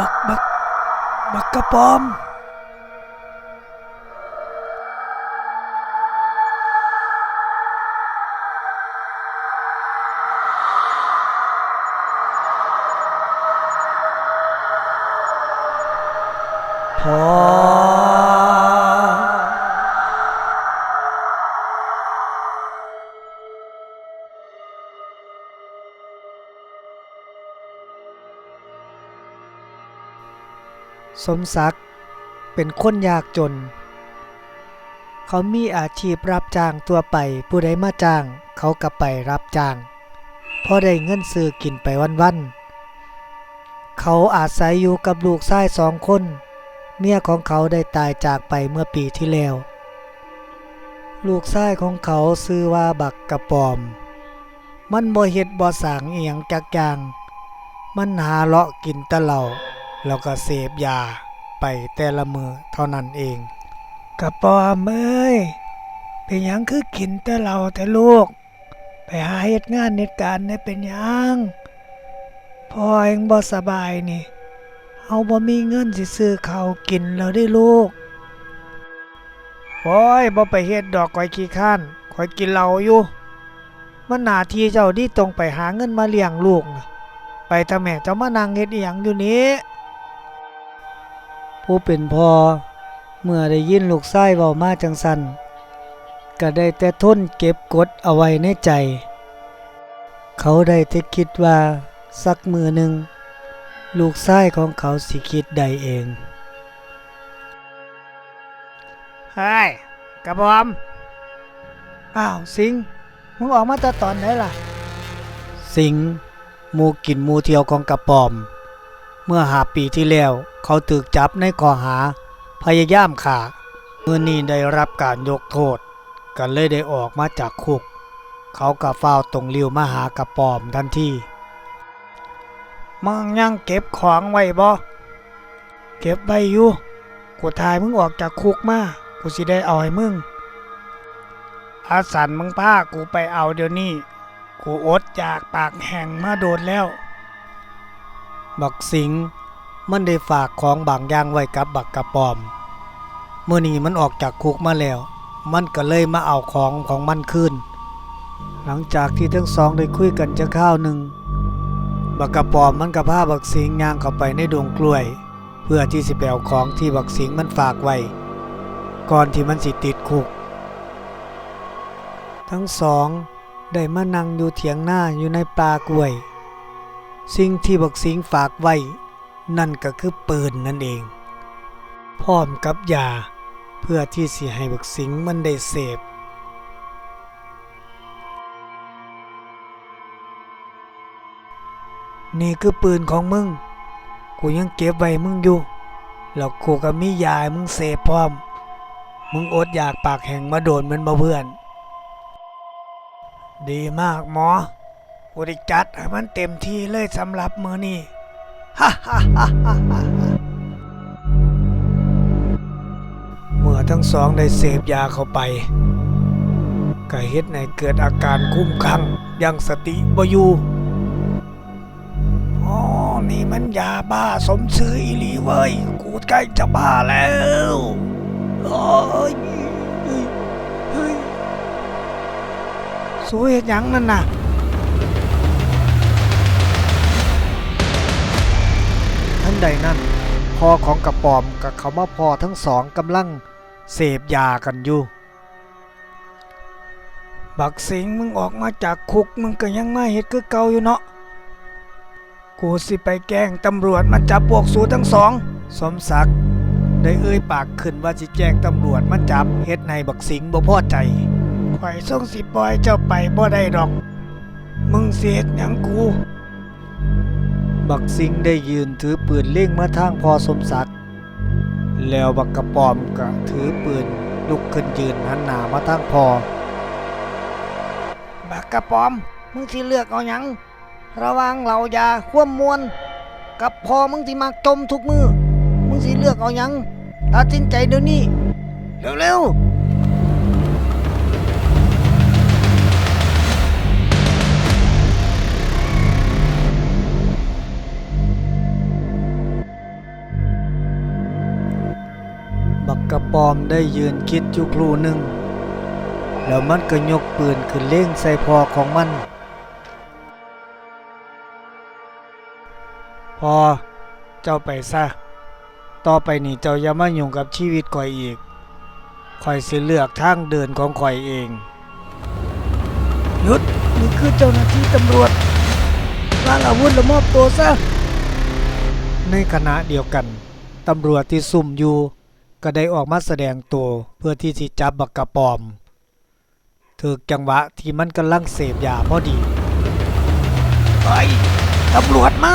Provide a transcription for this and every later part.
บักบักบักกระปอม สมศักดิ์เป็นคนยากจน เขามีอาชีพรับจ้างตัวไปผู้ใดมาจ้าง เขาก็ไปรับจ้างพอได้เงินซื้อกินไปวันๆเขาอาศัยอยู่กับลูกชายสองคน เมียของเขาได้ตายจากไปเมื่อปีที่แล้ว ลูกชายของเขาซื้อว่าบักกระปอม มันบ่เฮ็ดบ่สางเอียงจักอย่างมันหาเลาะกินตะเหล่า แล้วก็เสพยาไปแต่ละมือเท่านั้นเองกระปอมเอ้ยเป็นยังคือกินแต่เราแต่ลูก ไปหาเหตุงานเหตุการณ์เนี่ยเป็นยังพ่อเองบ่สบายนี่เอาบ่มีเงินสิซื้อข้าวกินแล้วได้ลูกโอ้ยบ่ไปเฮ็ดดอกก้อยขี้ข้านก้อยกินเหล้าอยู่มันหน้าที่เจ้าที่ตรงไปหาเงินมาเลี้ยงลูกนะไปทำแม่เจ้ามานั่งเฮ็ดอีหยังอยู่นี้ ผู้เป็นพ่อเมื่อได้ยินลูกชายเว้ามาจังสันก็ได้แต่ทนเก็บกดเอาไว้ในใจ เขาได้แต่คิดว่าสักมือหนึ่ง ลูกชายของเขาสิคิดได้เองเฮ้ยกระบอมอ้าวสิงห์มึงออกมาแต่ตอนไหนล่ะ สิงห์หมูกินหมูเที่ยวของกระปอมเมื่อหาปีที่แล้ว เขาถูกจับในข้อหา พยายามฆ่าเมื่อนี้ได้รับการยกโทษ กันเลยได้ออกมาจากคุก เขากับเฝ้าวตรงเลียวมาหากระปอมทันทีมึงยังเก็บของไว้บ่เก็บไว้อยู่กูทายมึงออกจากคุกมากูสิได้เอาให้มึงอาสันมึงพากูไปเอาเดี๋ยวนี้ กูอดจากปากแห้งมาโดนแล้ว บักสิงมันได้ฝากของบางอย่างไว้กับบักกระปอม เมื่อนี้มันออกจากคุกมาแล้ว มันก็เลยมาเอาของของมันคืนหลังจากที่ทั้งสองได้คุยกันจะข้าวหนึ่ง บักกระปอมมันกับพาบักสิงย่างเข้าไปในดวงกล้วย เพื่อที่สิไปเอาของที่บักสิงมันฝากไว้ ก่อนที่มันสิติดคุก ทั้งสองได้มานั่งอยู่เถียงหน้าอยู่ในป่ากล้วย สิ่งที่บักสิงฝากไว้ นั่นก็คือปืนนั่นเอง พร้อมกับยา เพื่อที่สิให้บักสิงมันได้เสพนี่คือปืนของมึง กูยังเก็บไว้มึงอยู่ แล้วกูก็มียาให้มึงเสพพร้อม มึงอดอยากปากแห่งมาโดนมันมาเพื่อน ดีมากหมอ กูได้จัดให้มันเต็มที่เลยสำหรับมือนี่ฮ่าฮ่าฮ่าฮ่าฮ่าเมื่อทั้งสองได้เสพยาเข้าไปก็เฮ็ดให้เกิดอาการคุ้มคลั่งยังสติบ่อยู่อ๋อนี่มันยาบ้าสมชื่ออีหลีเว้ย กูใกล้จะบ้าแล้วโอ้ยเฮ้ยเฮ้ยสวยเฮ็ดหยังนั่นน่ะ ใดนั้นพอของกระป๋อมกับเขามาพอทั้งสองกำลังเสพยากันอยู่ บักสิงมึงออกมาจากคุกมึงก็ยังมาเฮ็ดคือเก่าอยู่เนาะ กูสิไปแกล้งตำรวจมาจับพวกสูทั้งสอง สมศักดิ์ได้เอ่ยปากขึ้นว่าสิแจ้งตำรวจมาจับเฮ็ดในบักสิงบ่พอใจข่อยส่งสิปล่อยเจ้าไปบ่ได้ดอก มึงเสียดหยังกู บักสิงได้ยืนถือปืนเล่งมาทางพอสมศักดิ์แล้วบักกระปอมก็ถือปืนลุกขึ้นยืนหันหน้ามาทางพอ บักกระปอม มึงสิเลือกเอาหยัง ระวังเหล่ายาคว่ำมวนกับพอมึงที่มักจมทุกมือ มึงสิเลือกเอาหยัง ตัดสินใจเดี๋ยวนี้ เร็วๆ ปอมได้ยืนคิดอยู่ครู่หนึ่ง แล้วมันก็ยกปืนขึ้นเล่งใส่พอของมัน พอเจ้าไปซะ ต่อไปนี่เจ้าอย่ามายุ่งกับชีวิตข่อยอีกข่อยสิเลือกทางเดินของข่อยเองหยุดนี่คือเจ้าหน้าที่ตำรวจวางอาวุธและมอบตัวซะ ในขณะเดียวกัน ตำรวจที่ซุ่มอยู่ ก็ได้ออกมาแสดงตัวเพื่อที่จะจับบักกระปอมถึกจังหวะที่มันกำลังเสพยาพอดีไอ้ตำรวจมา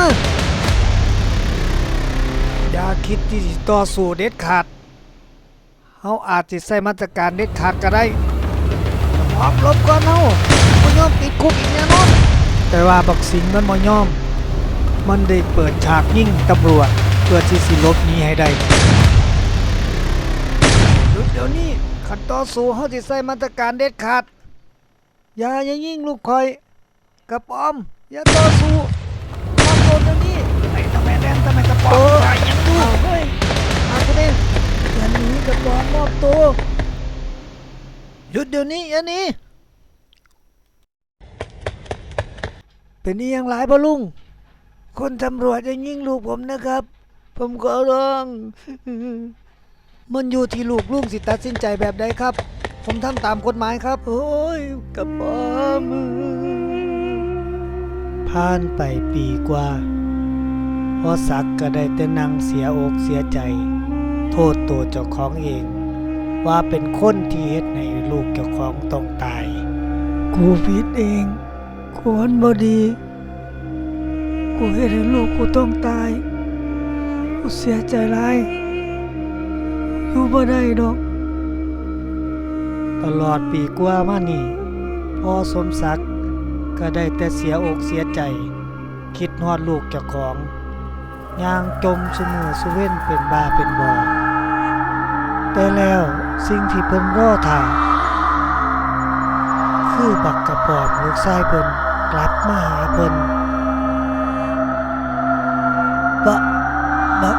อย่าคิดที่สิต่อสู้เด็ดขาดเขาอาจจะใส่มาตรการเด็ดขาดก็ได้พร้อมลบก่อนเฮาบ่ยอมติดคุกอีกแน่นอนแต่ว่าบักสิงมันบ่ยอม มันได้เปิดฉากยิงตำรวจเพื่อที่สิลบหนี้ให้ได้หยุ ดเดี๋ยวนี้ขันต่อสู้เฮาสิใส่มาตรการเด็ดขาด อย่าอย่ายิงลูกคอยกระป๋อม อย่าต่อสู้มอบตัวเดี๋ยวนี้ไอ้ทำไมแดนทำไมกระป๋อมตายยังดูเฮ้ยมากูดิอย่าหนีกระป๋อมมอบตัวหยุดเดี๋ยวนี้อย่าหนีเป็นนี่ยังหลายบ่ลุงคนตำรวจจะยิงลูกผมนะครับ ผมขอร้อง มันอยู่ที่ลูกลุงสิตัดสินใจแบบใดครับ ผมทำตามกฎหมายครับ โอ้ยกระป๋อมผ่านไปปีกว่าพอสักก็ได้แต่นั่งเสียอกเสียใจ โทษตัวเจ้าของเอง ว่าเป็นคนที่เฮ็ดให้ลูกเจ้าของต้องตาย กูผิดเองกูมันบ่ดี กูเฮ็ดให้ลูกกูต้องตาย กูเสียใจร้าย อยู่บ่ได้ดอก ตลอดปีกว่ามานี่พ่อสมศักดิ์ก็ได้แต่เสียอกเสียใจ คิดฮอดลูกเจ้าของย่างจมสมือสุเว้นเป็นบาเป็นบอแต่แล้วสิ่งที่เพิ่นรอท่าคือบักกระปอบลูกชายเพิ่นกลับมาหาเพิ่นบะบัก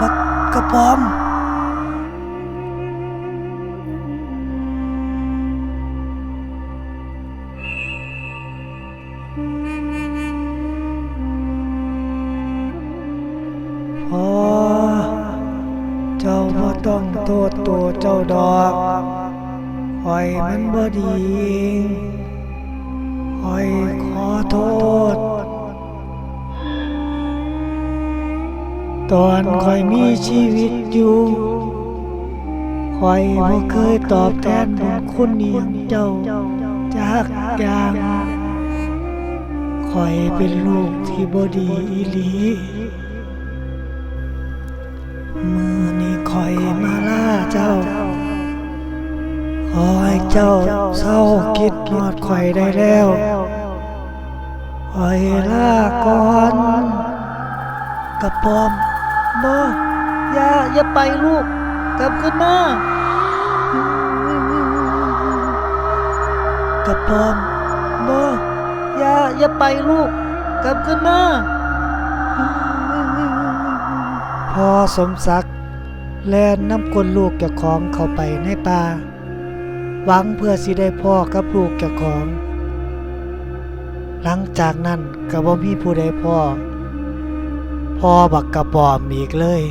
บักกระปอม ดอกคอยมันบ่ดีเอยขอโทษ ตอนคอยมีชีวิตอยู่คอยบ่เคยตอบแทนบุญคุณนียงเจ้าจากอย่างคอยเป็นลูกที่บ่ดีอีหลี มือนี้คอยมาล่าเจ้า ขอให้เจ้าเศร้าคิดหอดคอยได้แล้วคอยล่าก่อนกระปอมบ่อย่าอย่าไปลูก กลับขึ้นมากระปอมบ่อย่าอย่าไปลูก กลับขึ้นมา พอสมศักดิ์แล่นน้ำกลลูกเจ้าของเข้าไปในป่าหวังเพื่อสิได้พ่อกับลูกเจ้าของ หลังจากนั้นก็บ่มีผู้ใดพ่อ พ่อบักกระปอมอีกเลย